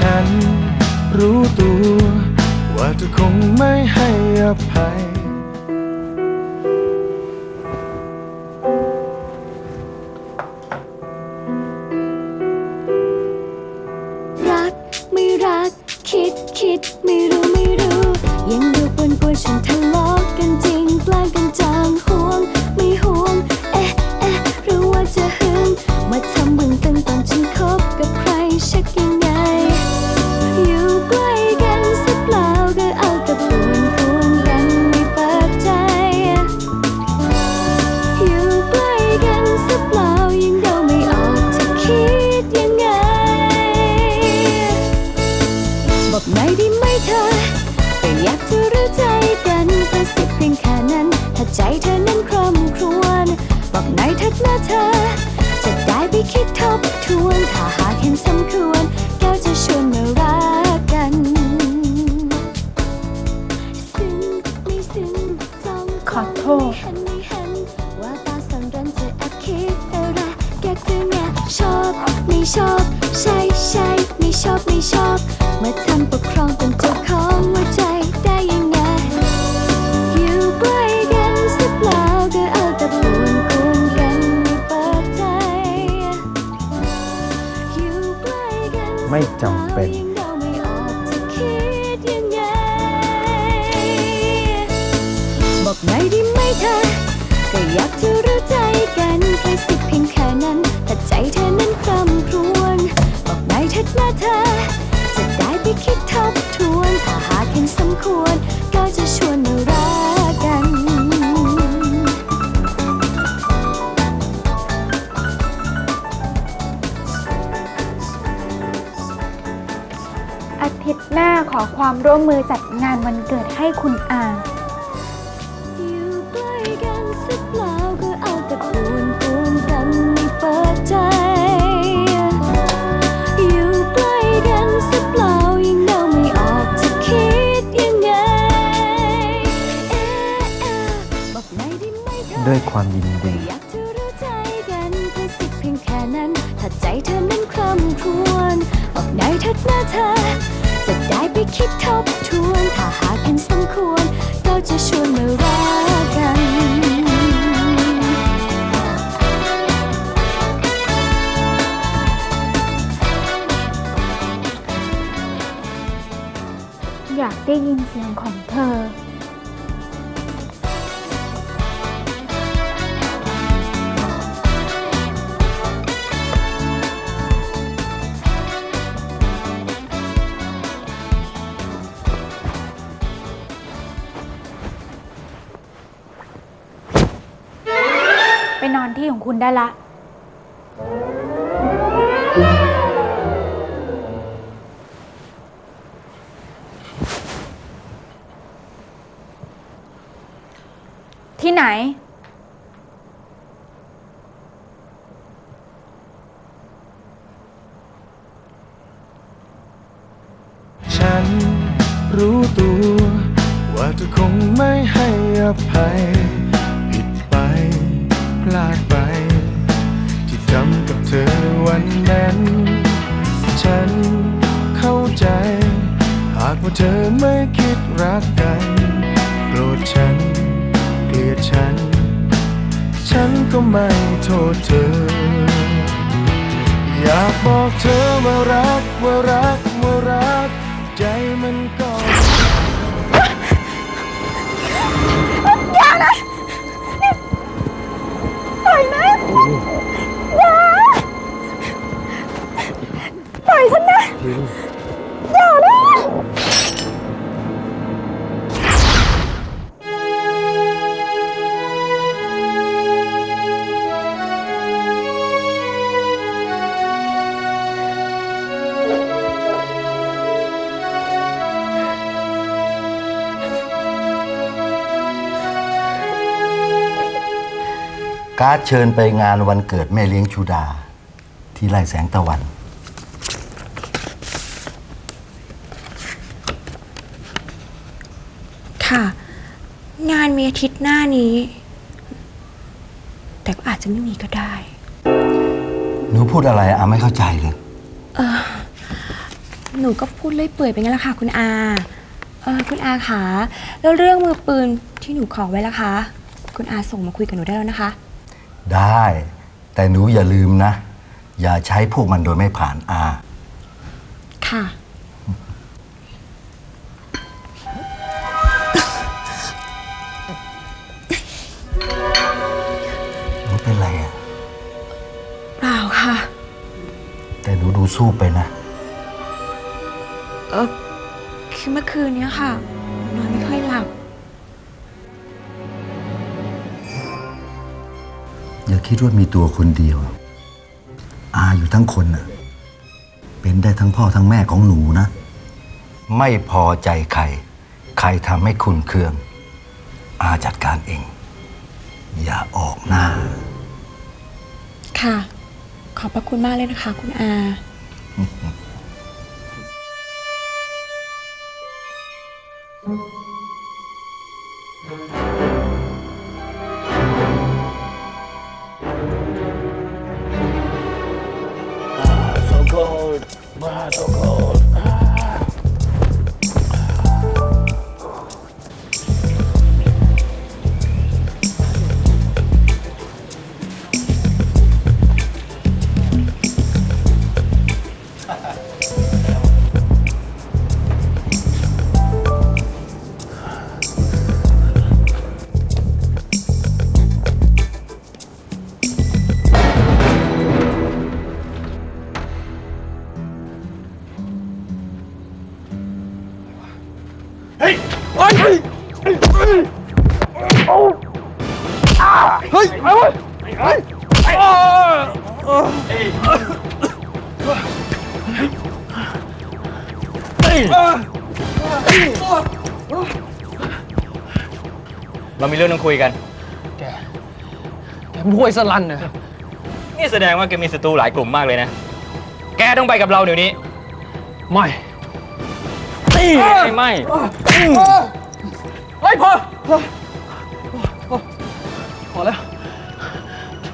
ฉันรู้ตัว ว่าเธอคงไม่ให้อภัย รักไม่รัก คิดคิดไม่ คิดทบทวนถ้าหากเห็นสมควรแก้วจะชวนมารักกันซึ้งไม่ซึ้งจ้องขอโทษเห็นไม่เห็นว่าตาสั่นรันเธอแอบคิดอะไรแกคือไงชอบไม่ชอบ ใช่ใช่ไม่ชอบไม่ชอบเมื่อทำปกครอ จำเป็นยังเดาไม่อกจะคิดยังไงบอกหน่อยได้ไหมเธอก็อยากจะ ความร่วมมือจัดงานวันเกิดให้คุณอา อยู่ใกล้กันสักเปล่าก็เอาแต่ปวนปวนกันไม่เปิดใจ อยู่ใกล้กันสักเปล่ายังเดาไม่ออกจะคิดยังไงเอ๊ะเอ๊ะบอกหน่อยได้ไหมเธอ ด้วยความยินดี อยาก ได้ไปคิดทบทวน ของคุณได้ละ ที่ไหน ฉันรู้ตัว ว่าเธอคงไม่ให้อภัย ธอไม่คิดรักกันโกรธฉัน เกลียดฉัน ฉันก็ไม่โทษเธอ อยากบอกเธอว่ารักว่ารักว่ารัก ใจมันก็ การ์ดเชิญไปงานวันเกิดแม่เลี้ยงชูดา ที่ไร่แสงตะวัน ค่ะ งานมีอาทิตย์หน้านี้ แต่ก็อาจจะไม่มีก็ได้ หนูพูดอะไรอาไม่เข้าใจเลยหนูก็พูดเลื่อยเปื่อยไปงั้นแหละค่ะ คุณอา เออคุณอาคะแล้วเรื่องมือปืนที่หนูขอไว้ล่ะคะ คุณอาส่งมาคุยกับหนูได้แล้วนะคะ ได้ แต่หนูอย่าลืมนะ อย่าใช้พวกมันโดยไม่ผ่านอาค่ะ หนูเป็นไรอะเปล่าค่ะ แต่หนูดูสู้ไปนะ เออคือเมื่อคืนเนี้ยค่ะหนูนอนไม่ค่อย คิดว่ามีตัวคนเดียว อาอยู่ทั้งคนน่ะ เป็นได้ทั้งพ่อทั้งแม่ของหนูนะ ไม่พอใจใคร ใครทำให้คุณเครื่อง อาจัดการเอง อย่าออกหน้า ค่ะ ขอบพระคุณมากเลยนะคะ คุณอา Radical. เรามีเรื่องต้องคุยกัน แกมวยสลันนะนี่แสดงว่าแกมีศัตรูหลายกลุ่มมากเลยนะ แกต้องไปกับเราเดี๋ยวนี้ ไม่ไม่ไม่เฮ้ยพอพอพอพอแล้ว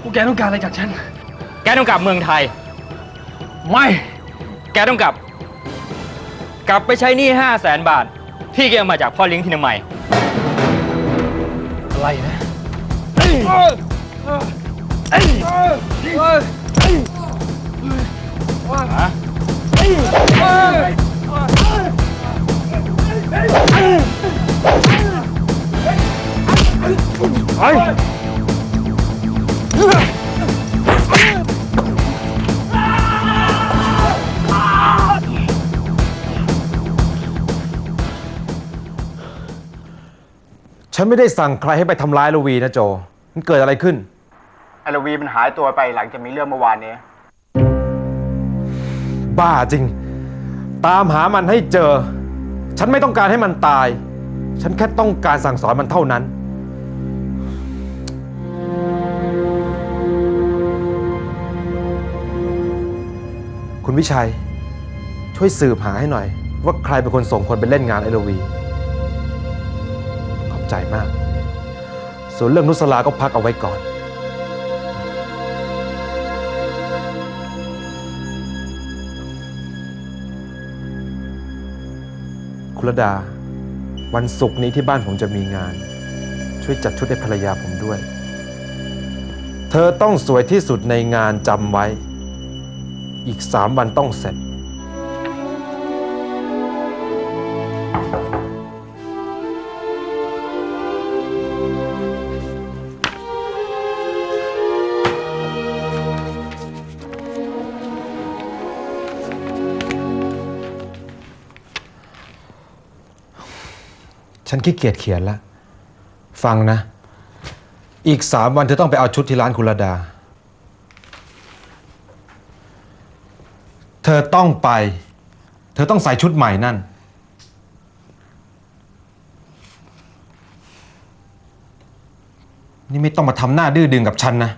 พวกแกต้องการอะไรจากฉัน แกต้องกลับเมืองไทย ไม่ แกต้องกลับ กลับไปใช้หนี้ห้าแสนบาท ที่แกเอามาจากพ่อเลี้ยงที่นามัยอะไรนะ ฉันไม่ได้สั่งใครให้ไปทำร้ายลวีนะโจ มันเกิดอะไรขึ้น ไอลวีมันหายตัวไปหลังจากมีเรื่องเมื่อวานนี้ บ้าจริง ตามหามันให้เจอ ฉันไม่ต้องการให้มันตาย ฉันแค่ต้องการสั่งสอนมันเท่านั้น คุณวิชัย ช่วยสืบหาให้หน่อย ว่าใครเป็นคนส่งคนไปเล่นงานไอโลวีขอบ ใจมาก ส่วนเรื่องนุสลาก็พักเอาไว้ก่อน คุณรดา วันศุกร์นี้ที่บ้านผมจะมีงาน ช่วยจัดชุดให้ภรรยาผมด้วย เธอต้องสวยที่สุดในงานจำไว้ อีกสามวันต้องเสร็จ ฉันขี้เกียจเขียนละฟังนะ อีกสามวันเธอต้องไปเอาชุดที่ร้านคุณรดา เธอต้องไป เธอต้องใส่ชุดใหม่นั่น นี่ไม่ต้องมาทำหน้าดื้อดึงกับฉันนะ